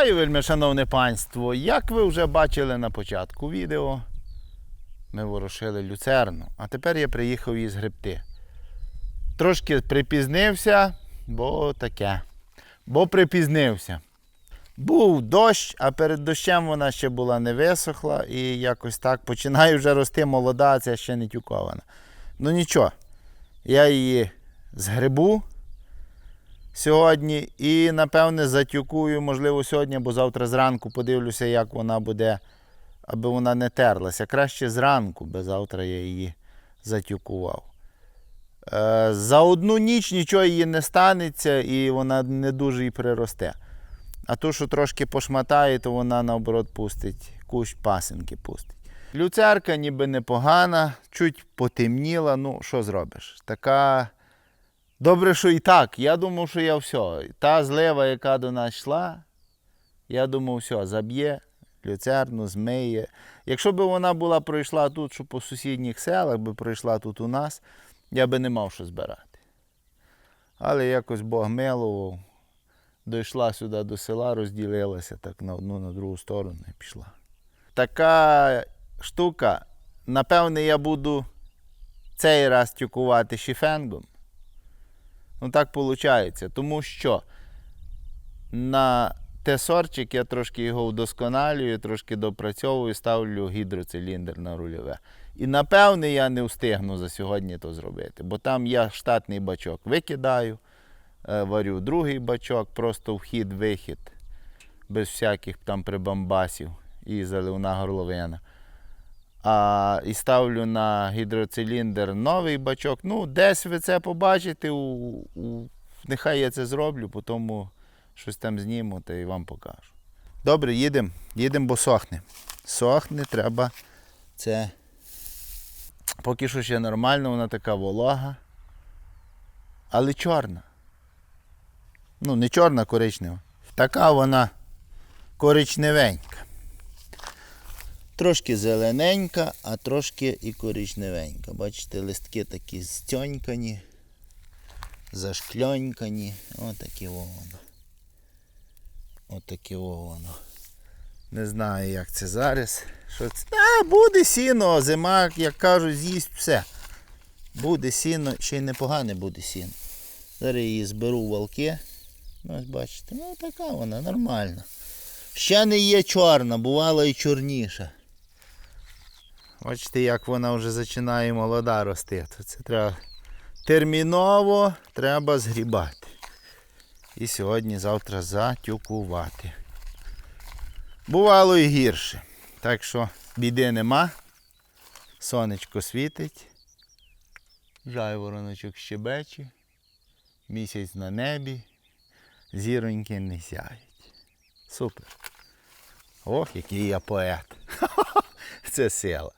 Вітаю, вельми шановне панство. Як ви вже бачили на початку відео, ми ворушили люцерну, а тепер я приїхав її згребти. Трошки припізнився, бо таке. Бо припізнився. Був дощ, а перед дощем вона ще була не висохла і якось так починає вже рости молода, ця ще не тюкована. Ну нічого, я її згребу сьогодні і, напевне, затюкую, можливо, сьогодні, або завтра зранку подивлюся, як вона буде, аби вона не терлася. Краще зранку, бо завтра я її затюкував. Е, За одну ніч нічого її не станеться і вона не дуже і приросте. А то, що трошки пошматає, то вона наоборот пустить, кущ пасинки пустить. Люцерка ніби непогана, чуть потемніла, ну що зробиш? Така. Добре, що і так. Я думав, що я все. Та злива, яка до нас йшла, я думав, все, заб'є, люцерну, змиє. Якщо б вона була пройшла тут, що по сусідніх селах би пройшла тут у нас, я би не мав що збирати. Але якось Бог милував, дійшла сюди до села, розділилася так на одну, на другу сторону і пішла. Така штука, напевне, я буду цей раз тюкувати шіфенгом. Ну так виходить. Тому що на тесорчик я трошки його вдосконалюю, трошки допрацьовую, ставлю гідроциліндр на рульове. І напевне я не встигну за сьогодні то зробити, бо там я штатний бачок викидаю, е, варю другий бачок, просто вхід-вихід, без всяких там прибамбасів і заливна горловина. А, і ставлю на гідроциліндр новий бачок. Ну, десь ви це побачите, у, у, нехай я це зроблю, потім щось там зніму та і вам покажу. Добре, їдемо, їдемо, бо сохне. Сохне, треба це. Поки що ще нормально, вона така волога, але чорна. Ну, не чорна, коричнева. Така вона коричневенька. Трошки зелененька, а трошки і коричневенька. Бачите, листки такі стьонькані, зашкльонькані. Отакі во воно. Отакі во воно. Не знаю, як це зараз. Що це? А, буде сіно, зима, як кажуть, з'їсть все. Буде сіно, ще й непогане буде сіно. Зараз її зберу валки. Ну, ось бачите, ну така вона, нормальна. Ще не є чорна, бувала і чорніша. Бачите, як вона вже починає молода рости. То це треба терміново треба згрібати. І сьогодні-завтра затюкувати. Бувало і гірше. Так що біди нема. Сонечко світить. Жайвороночок щебече. Місяць на небі. Зіроньки не сяють. Супер. Ох, який я поет. Це сила.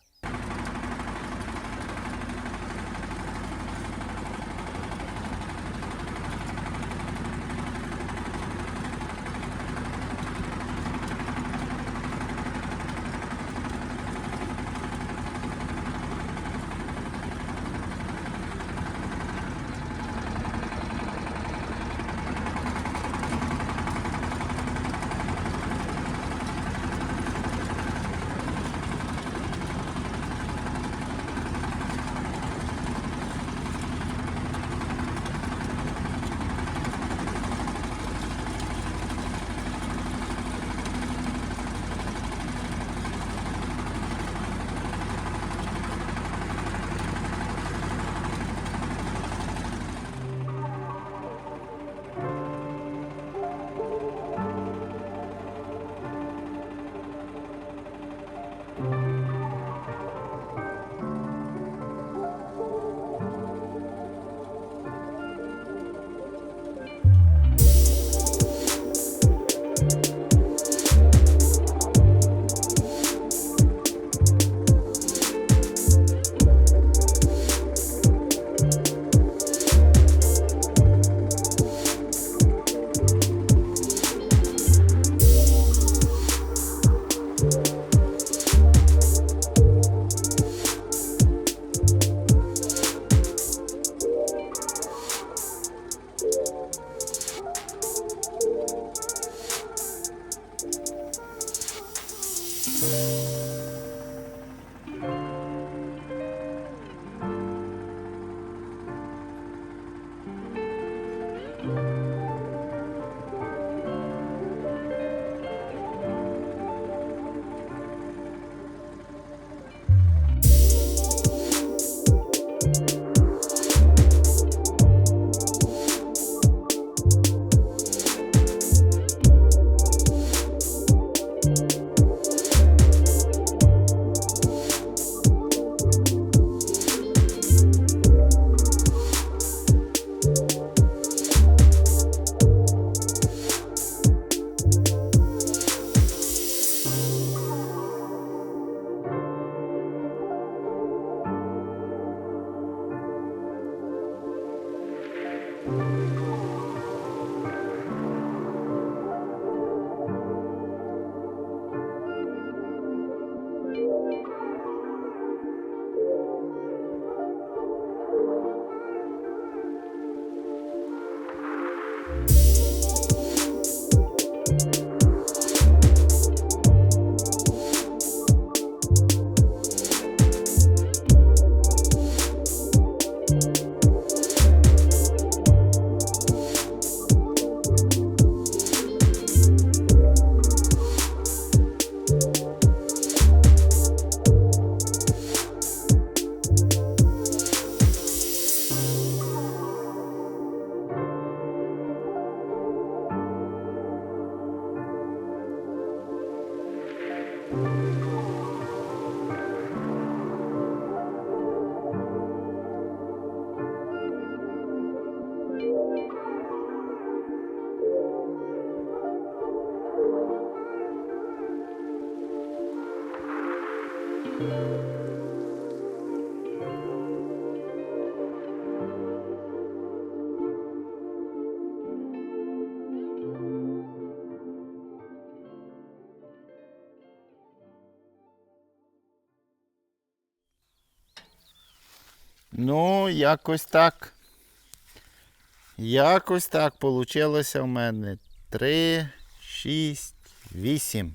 Ну, якось так. Якось так получилося в мене. Три, шість, вісім.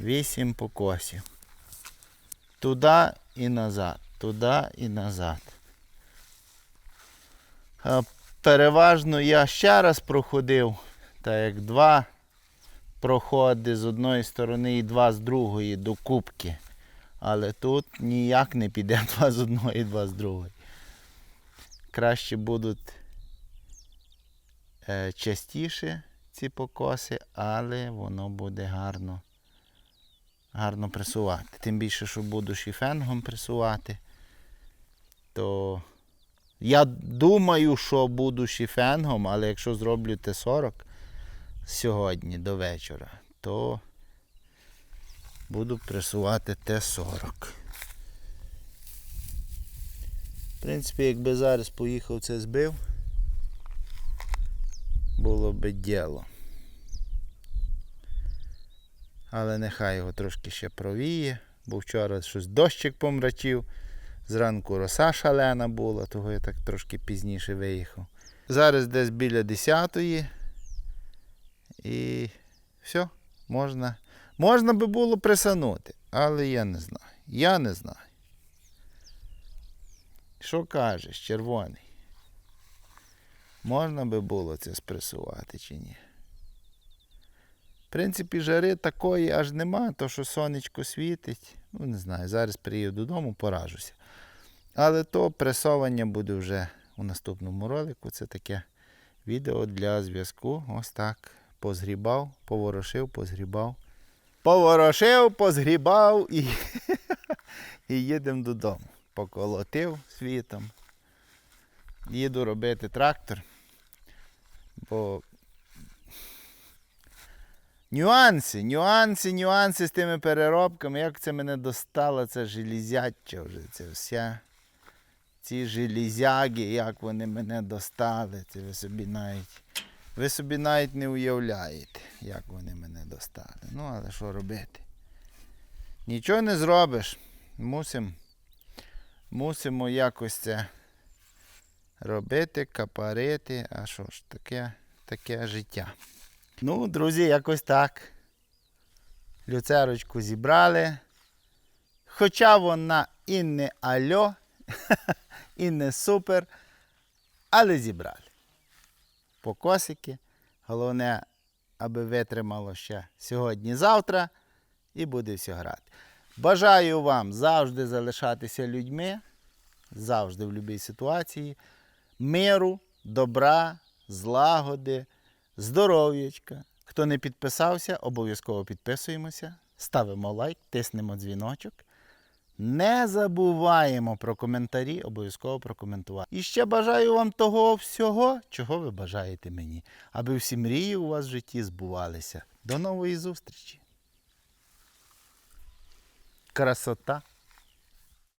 Вісім покосів. Туди і назад. Туди і назад. Переважно я ще раз проходив, так як два проходи з одної сторони і два з другої до кубки. Але тут ніяк не піде два з одної, два з другої. Краще будуть е, частіше ці покоси, але воно буде гарно, гарно пресувати. Тим більше, що буду шіфенгом пресувати, то я думаю, що буду шіфенгом, але якщо зроблю Т-40 сьогодні до вечора, то буду пресувати Т-40. В принципі, якби зараз поїхав це збив, було би діло. Але нехай його трошки ще провіє, бо вчора щось дощик помрачив, зранку роса шалена була, того я так трошки пізніше виїхав. Зараз десь біля 10-ї і все, можна. Можна би було присанути, але я не знаю. Я не знаю. Що кажеш, червоний? Можна би було це спресувати чи ні? В принципі, жари такої аж нема, то що сонечко світить. Ну, не знаю, зараз приїду додому, поражуся. Але то пресовання буде вже у наступному ролику. Це таке відео для зв'язку. Ось так. Позгрібав, поворошив, позгрібав. Поворошив, позгрібав і, і їдемо додому. Поколотив світом. Їду робити трактор. Бо нюанси, нюанси, нюанси з тими переробками. Як це мене достало, це железяча вже. Це вся. Ці железяги, як вони мене достали, це ви собі навіть. Ви собі навіть не уявляєте, як вони мене достали. Ну, але що робити? Нічого не зробиш. Мусимо мусимо якось це робити, капарити. А що ж, таке, таке життя. Ну, друзі, якось так. Люцерочку зібрали. Хоча вона і не альо, і не супер, але зібрали. Покосики. Головне, аби витримало ще сьогодні-завтра і буде все грати. Бажаю вам завжди залишатися людьми, завжди в будь-якій ситуації, миру, добра, злагоди, здоров'ячка. Хто не підписався, обов'язково підписуємося, ставимо лайк, тиснемо дзвіночок. Не забуваємо про коментарі, обов'язково прокоментувати. І ще бажаю вам того всього, чого ви бажаєте мені, аби всі мрії у вас в житті збувалися. До нової зустрічі! Красота!